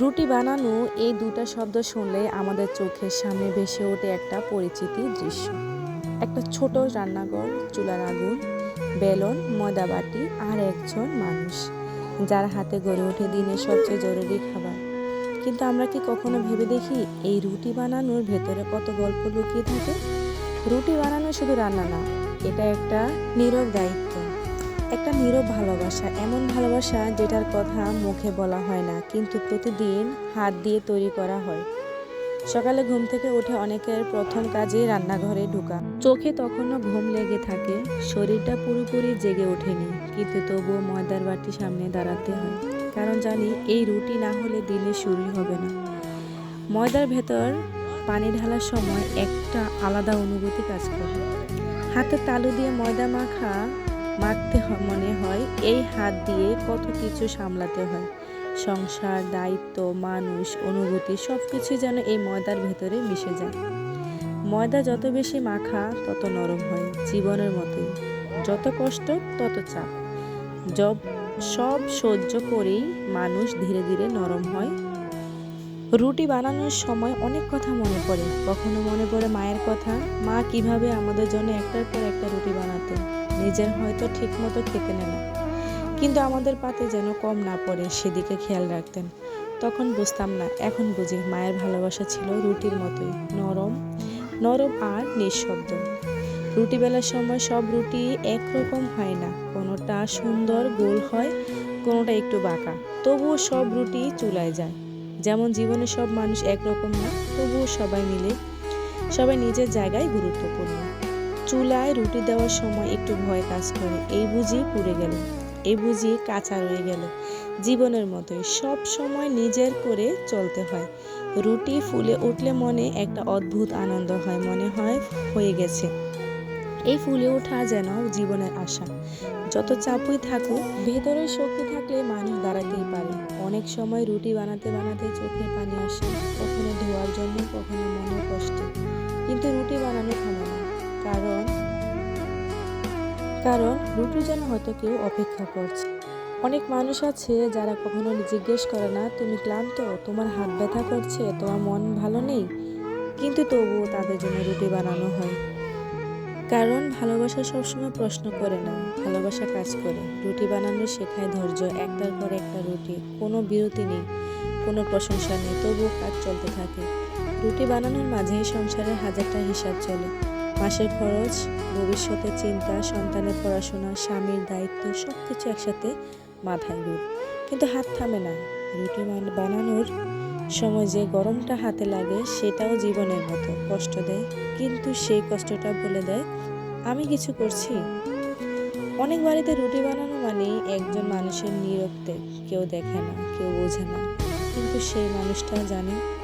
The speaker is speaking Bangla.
রুটি বানানো এই দুটা শব্দ শুনলে আমাদের চোখের সামনে ভেসে ওঠে একটা পরিচিতি দৃশ্য। একটা ছোট রান্নাঘর, চুলার আগুন, বেলন ময়দা বাটি আর একজন মানুষ, যার হাতে গড়ে ওঠে দিনের সবচেয়ে জরুরি খাবার। কিন্তু আমরা কি কখনো ভেবে দেখি এই রুটি বানানোর ভেতরে কত গল্প লুকিয়ে থাকে? রুটি বানানো শুধু রান্না না, এটা একটা নীরব দায়িত্ব। একটা নীরব ভালোবাসা, এমন ভালোবাসা যেটার কথা মুখে বলা হয় না, কিন্তু প্রতিদিন হাত দিয়ে তৈরি করা হয়। সকালে ঘুম থেকে উঠে অনেকের প্রথম কাজে রান্নাঘরে ঢোকা। চোখে তখনও ঘুম লেগে থাকে, শরীরটা পুরোপুরি জেগে ওঠেনি, কিন্তু তবুও ময়দার বাটি সামনে দাঁড়াতে হয়। কারণ জানি এই রুটি না হলে দিনে শুরুই হবে না। ময়দার ভেতর পানি ঢালার সময় একটা আলাদা অনুভূতি কাজ করে। হাতে তালু দিয়ে ময়দা মাখা মাখতে মনে হয়, এই হাত দিয়ে কত কিছু সামলাতে হয়। সংসার, দায়িত্ব, মানুষ, অনুভূতি সব কিছু যেন এই ময়দার ভেতরে মিশে যায়। ময়দা যত বেশি মাখা, তত নরম হয়, জীবনের মতোই। যত কষ্ট, তত চাপ। জব সব সহ্য করেই মানুষ ধীরে ধীরে নরম হয় রুটি বানানোর সময় অনেক কথা মনে পড়ে। কখনো মনে পড়ে মায়ের কথা, মা, কীভাবে আমাদের জন্য একটার পর একটা রুটি বানাতেন নিজের হয়তো ঠিক মতো খেতে নেন কিন্তু আমাদের পাতে যেন কম না পড়ে, সেদিকে খেয়াল রাখতেন। তখন বুঝতাম না, এখন বুঝি মায়ের ভালোবাসা ছিল রুটির মতোই, নরম নরম আর নিঃশব্দ। রুটি বেলার সময় সব রুটি একরকম হয় না, কোনোটা সুন্দর গোল হয়, কোনোটা একটু বাঁকা। তবুও সব রুটি চুলায় যায়। যেমন জীবনে সব মানুষ একরকম না, তবুও সবাই মিলে সবাই নিজের জায়গায় গুরুত্বপূর্ণ। চুলায় রুটি দেওয়ার সময় একটু ভয় কাজ করে, এই বুঝি পুড়ে গেল এই বুঝি কাঁচা রয়ে গেল। জীবনের মতোই সব সময় নিজের করে চলতে হয়। রুটি ফুলে উঠলে মনে একটা অদ্ভুত আনন্দ হয়, মনে হয় হয়ে গেছে। এই ফুলে ওঠা যেন জীবনের আশা। যত চাপই থাকুক ভেতরের শক্তি থাকলে মানুষ দাঁড়াতেই পারে। অনেক সময় রুটি বানাতে বানাতে চোখে পানি আসে। কখনো ধোয়ার জন্য, কখনো মনের কষ্ট। কিন্তু রুটি বানানো থামে না। কারণ কারণ রুটি যেন হয়তো কেউ অপেক্ষা করছে। অনেক মানুষ আছে যারা কখনো জিজ্ঞেস করে না, তুমি ক্লান্ত? তোমার হাত ব্যথা করছে? তোমার মন ভালো নেই? কিন্তু তবুও তাদের জন্য রুটি বানানো হয়। কারণ ভালোবাসা সবসময় প্রশ্ন করে না, ভালোবাসা কাজ করে। রুটি বানানো শেখায় ধৈর্য, একটার পর একটা রুটি। কোনো বিরতি নেই, কোনো প্রশংসা নেই, তবুও কাজ চলতে থাকে। রুটি বানানোর মাঝেই সংসারের হাজারটা হিসাব চলে। মাসের খরচ ভবিষ্যতের চিন্তা, সন্তানের পড়াশোনা, স্বামীর দায়িত্ব সব কিছু একসাথে মাথায় ঘুর কিন্তু হাত থামে না। রুটি বানানোর সময় যে গরমটা হাতে লাগে সেটাও জীবনের মতো কষ্ট দেয়। কিন্তু সেই কষ্টটা বলে দেয়, আমি কিছু করছি? অনেক বাড়িতে রুটি বানানো মানে একজন মানুষের নিরক্তে কেউ দেখে না, কেউ বোঝে না। কিন্তু সেই মানুষটা জানে